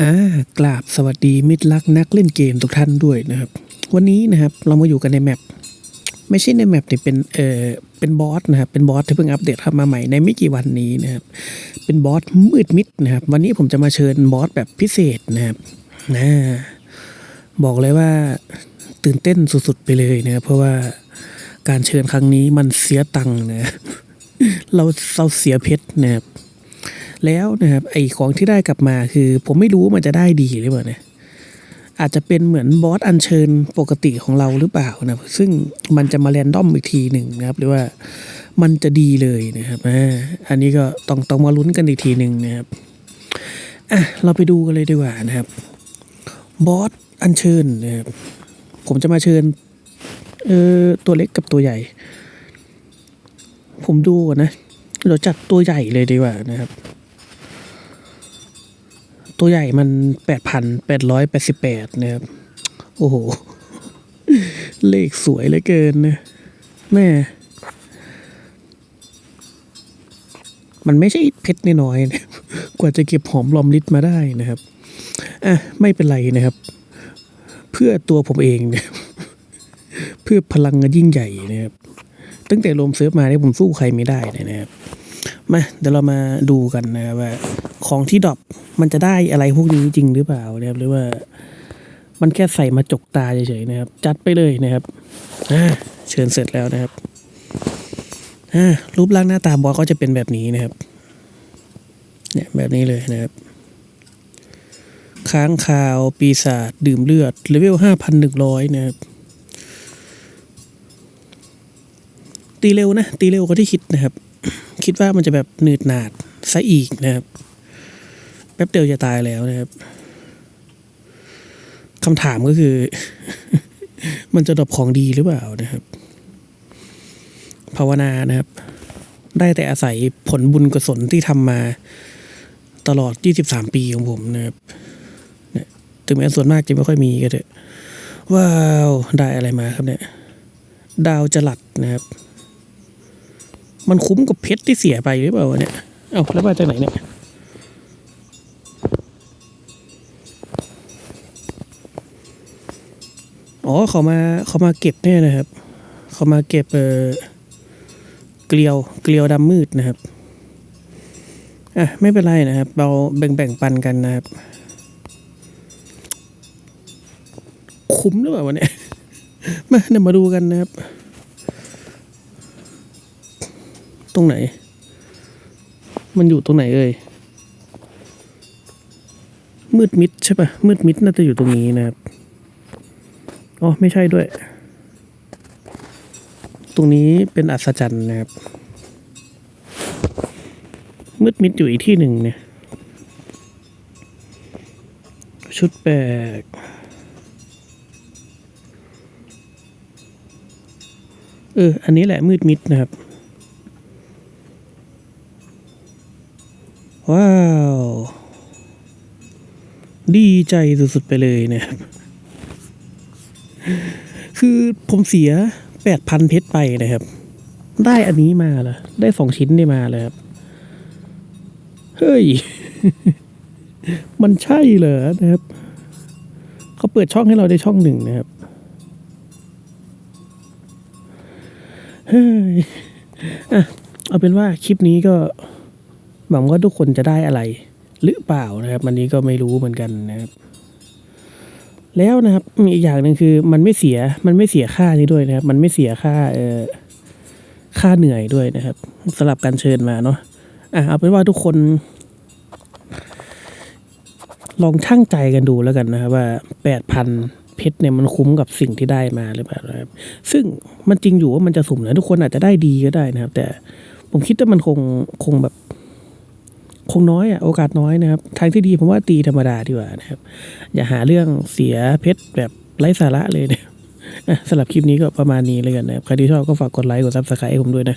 อ่ากราบสวัสดีมิตรรักนักเล่นเกมทุกท่านด้วยนะครับ วันนี้นะครับเรามาอยู่กันในแมปไม่ใช่ในแมปที่เป็นเออเป็นบอสนะครับเป็นบอสที่เพิ่งอัปเดตเข้ามาใหม่ในไม่กี่วันนี้นะครับ เป็นบอสมืดมิดนะครับ วันนี้ผมจะมาเชิญบอสแบบพิเศษนะครับนะบอกเลยว่าตื่นเต้นสุดๆไปเลยนะครับเพราะว่าการเชิญครั้งนี้มันเสียตังค์นะเราเราเสียเพชรนะครับ แล้วนะครับไอของที่ได้กลับมาคือ ผมไม่รู้ว่ามันจะได้ดีหรือเปล่านะอาจจะเป็นเหมือนบอสอัญเชิญปกติของเราหรือเปล่านะซึ่งมันจะมาแรนดอมอีกทีหนึ่งนะครับ หรือว่ามันจะดีเลยนะครับอันนี้ก็ต้องต้องมาลุ้นกันอีกทีหนึ่งนะครับอะเราไปดูกันเลยดีกว่านะครับบอสอัญเชิญนะครับผมจะมาเชิญเออตัวเล็กกับตัวใหญ่ ผมดูก่อนนะเราจัดตัวใหญ่เลยดีกว่านะครับ ตัวใหญ่มันแปดพันแปดร้อยแปดสิบแปดนะครับ โอ้โห เลขสวยเหลือเกินนะแม่ มันไม่ใช่เพชรน้อยๆนะกว่าจะเก็บหอมรอมริดมาได้นะครับ อะ ไม่เป็นไรนะครับ เพื่อตัวผมเองเนี่ยเพื่อพลังยิ่งใหญ่นะครับ ตั้งแต่รวมเซิร์ฟมาเนี่ยผมสู้ใครไม่ได้เลยนะครับ มา เดี๋ยวเรามาดูกันนะครับว่า ของที่ดรอปมันจะได้อะไรพวกนี้จริงหรือเปล่านะครับหรือว่ามันแค่ใส่มาจกตาเฉยๆนะครับ จัดไปเลยนะครับอ่าเชิญเสร็จแล้วนะครับอ่ารูปร่างหน้าตาบอสก็จะเป็นแบบนี้นะครับ เนี่ยแบบนี้เลยนะครับ ค้างคาวปีศาจดื่มเลือดเลเวลห้าพันหนึ่งร้อยนะครับ ตีเร็วนะ ตีเร็วกว่าที่คิดนะครับ คิดว่ามันจะแบบหนืดหนาดซะอีกนะครับ แป๊บเดียวจะตายแล้วนะครับคำถามก็คือ มันจะดรอปของดีหรือเปล่านะครับ ภาวนานะครับ ได้แต่อาศัยผลบุญกุศลที่ทำมาตลอด 23 ปีของผมนะครับเนี่ยถึงแม้ส่วนมากจะไม่ค่อยมีก็เถอะ ว้าว ได้อะไรมาครับเนี่ย ดาวจลัดนะครับ มันคุ้มกับเพชรที่เสียไปหรือเปล่าเนี่ย เอาแล้วมาจากไหนเนี่ย อ๋อเขามาเขามาเก็บเนี่ยนะครับ เขามาเก็บเออเกลียวเกลียวดำมืดนะครับอะไม่เป็นไรนะครับ เราแบ่งแบ่งปันกันนะครับ คุ้มหรือเปล่าวะเนี่ยมาเดี๋ยวมาดูกันนะครับ ตรงไหน มันอยู่ตรงไหนเอ่ยมืดมิดใช่ปะมืดมิดน่าจะอยู่ตรงนี้นะครับ อ๋อไม่ใช่ด้วย ตรงนี้เป็นอัศจรรย์นะครับ มืดมิดอยู่อีกที่หนึ่งเนี่ย ชุดแปลกเออ อันนี้แหละมืดมิดนะครับ ว้าว ดีใจสุดๆไปเลยนะครับ คือผมเสียแปดพันเพชรไปนะครับ ได้อันนี้มาเหรอได้สองชิ้นได้มาเลยครับ เฮ้ย มันใช่เหรอนะครับ เขาเปิดช่องให้เราได้ช่องหนึ่งนะครับ เฮ้ยอะเอาเป็นว่าคลิปนี้ก็หวังว่าทุกคนจะได้อะไร หรือเปล่านะครับวันนี้ก็ไม่รู้เหมือนกันนะครับ แล้วนะครับมีอีกอย่างหนึ่งคือมันไม่เสียมันไม่เสียค่านี้ด้วยนะครับ มันไม่เสียค่าเอ่อค่าเหนื่อยด้วยนะครับสำหรับการเชิญมาเนาะอะเอาเป็นว่าทุกคน ลองช่างใจกันดูแล้วกันนะครับ ว่าแปดพันเพชรเนี่ยมันคุ้มกับสิ่งที่ได้มาหรือเปล่านะครับ ซึ่งมันจริงอยู่ว่ามันจะสุ่มนะทุกคนอาจจะได้ดีก็ได้นะครับ แต่ผมคิดว่ามันคงคงแบบ คงน้อยอะโอกาสน้อยนะครับทางที่ดีผมว่าตีธรรมดาดีกว่านะครับ อย่าหาเรื่องเสียเพชรแบบไร้สาระเลยเนี่ยอะสำหรับคลิปนี้ก็ประมาณนี้เลยกันนะครับใครที่ชอบก็ฝากกดไลค์กดซับสไครต์ให้ผมด้วยนะ